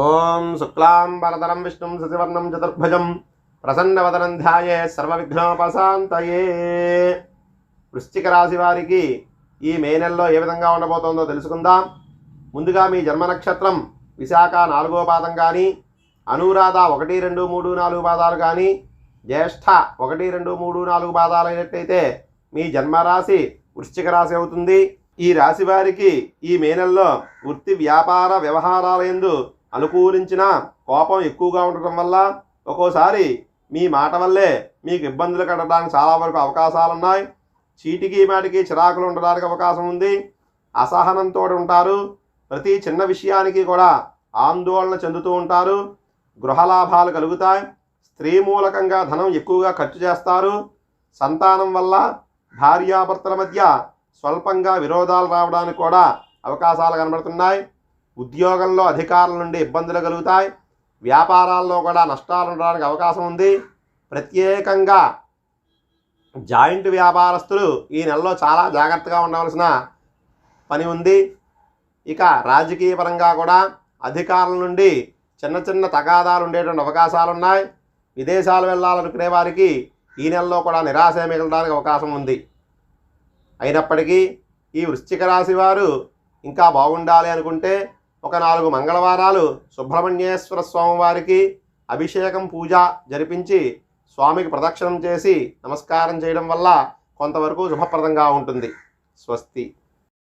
ఓం శుక్లాం వరదరం విష్ణుం శశివర్ణం చతుర్భుజం ప్రసన్నవదనం ధ్యాయే సర్వవిఘ్నోపశాంతయే. వృశ్చిక రాశి వారికి ఈ మే నెలలో ఏ విధంగా ఉండబోతోందో తెలుసుకుందాం. ముందుగా మీ జన్మ నక్షత్రం విశాఖ నాలుగో పాదం కానీ అనురాధ ఒకటి రెండు మూడు నాలుగు పాదాలు కానీ జ్యేష్ఠ ఒకటి రెండు మూడు నాలుగు పాదాలు అయినట్టయితే మీ జన్మరాశి వృశ్చిక రాశి అవుతుంది. ఈ రాశి వారికి ఈ మే నెలలో వృత్తి వ్యాపార వ్యవహారాల ఎందు అనుకూలించిన కోపం ఎక్కువగా ఉండటం వల్ల ఒక్కోసారి మీ మాట వల్లే మీకు ఇబ్బందులు కట్టడానికి చాలా వరకు అవకాశాలు ఉన్నాయి చీటికి మాటికి చిరాకులు ఉండడానికి అవకాశం ఉంది. అసహనంతో ఉంటారు. ప్రతి చిన్న విషయానికి కూడా ఆందోళన చెందుతూ ఉంటారు. గృహలాభాలు కలుగుతాయి. స్త్రీ మూలకంగా ధనం ఎక్కువగా ఖర్చు చేస్తారు. సంతానం వల్ల భార్యాభర్తల మధ్య స్వల్పంగా విరోధాలు రావడానికి కూడా అవకాశాలు కనబడుతున్నాయి. ఉద్యోగంలో అధికారుల నుండి ఇబ్బందులు కలుగుతాయి. వ్యాపారాల్లో కూడా నష్టాలు ఉండడానికి అవకాశం ఉంది. ప్రత్యేకంగా జాయింట్ వ్యాపారస్తులు ఈ నెలలో చాలా జాగ్రత్తగా ఉండవలసిన పని ఉంది. ఇక రాజకీయ పరంగా కూడా అధికారుల నుండి చిన్న చిన్న తగాదాలు ఉండేటువంటి అవకాశాలు ఉన్నాయి. విదేశాలు వెళ్ళాలనుకునే వారికి ఈ నెలలో కూడా నిరాశ మిగలడానికి అవకాశం ఉంది. అయినప్పటికీ ఈ వృశ్చిక రాశి వారు ఇంకా బాగుండాలి అనుకుంటే ఒక నాలుగు మంగళవారాలు సుబ్రహ్మణ్యేశ్వర స్వామి వారికి అభిషేకం పూజ జరిపించి స్వామికి ప్రదక్షిణం చేసి నమస్కారం చేయడం వల్ల కొంతవరకు శుభప్రదంగా ఉంటుంది. స్వస్తి.